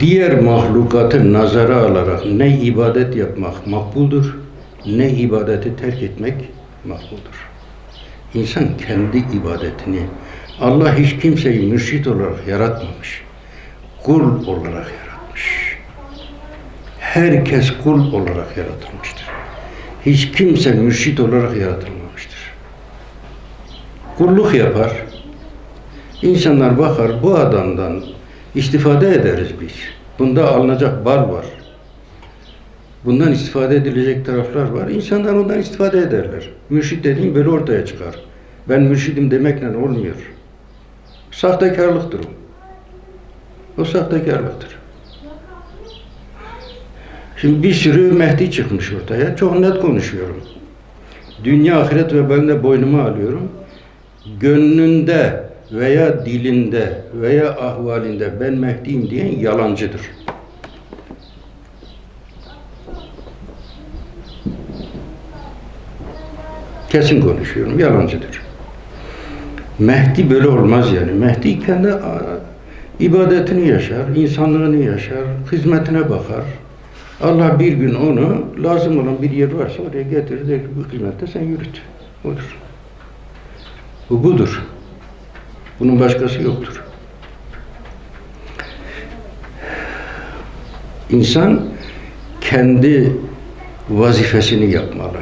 diğer mahlukatı nazara alarak ne ibadet yapmak makbuldur, ne ibadeti terk etmek makbuldur. İnsan kendi ibadetini, Allah hiç kimseyi mürşit olarak yaratmamış, kul olarak yaratmış. Herkes kul olarak yaratılmıştır. Hiç kimse mürşit olarak yaratılmamıştır. Kulluk yapar, İnsanlar bakar bu adamdan istifade ederiz biz. Bunda alınacak bal var. Bundan istifade edilecek taraflar var. İnsanlar ondan istifade ederler. Mürşit dediğim böyle ortaya çıkar. Ben mürşidim demekle olmuyor. Sahtekarlıktır o. O sahtekarlıktır. Şimdi bir sürü Mehdi çıkmış ortaya. Çok net konuşuyorum. Dünya ahiret ve ben de boynuma alıyorum. Gönlünde veya dilinde veya ahvalinde ben Mehdi'yim diyen yalancıdır. Kesin konuşuyorum, yalancıdır. Mehdi böyle olmaz yani. Mehdi kendi ibadetini yaşar, insanlığını yaşar, hizmetine bakar. Allah bir gün onu lazım olan bir yer varsa oraya getirir der bu hizmette sen yürüt. Odur. Bu budur. Bunun başkası yoktur. İnsan kendi vazifesini yapmalı.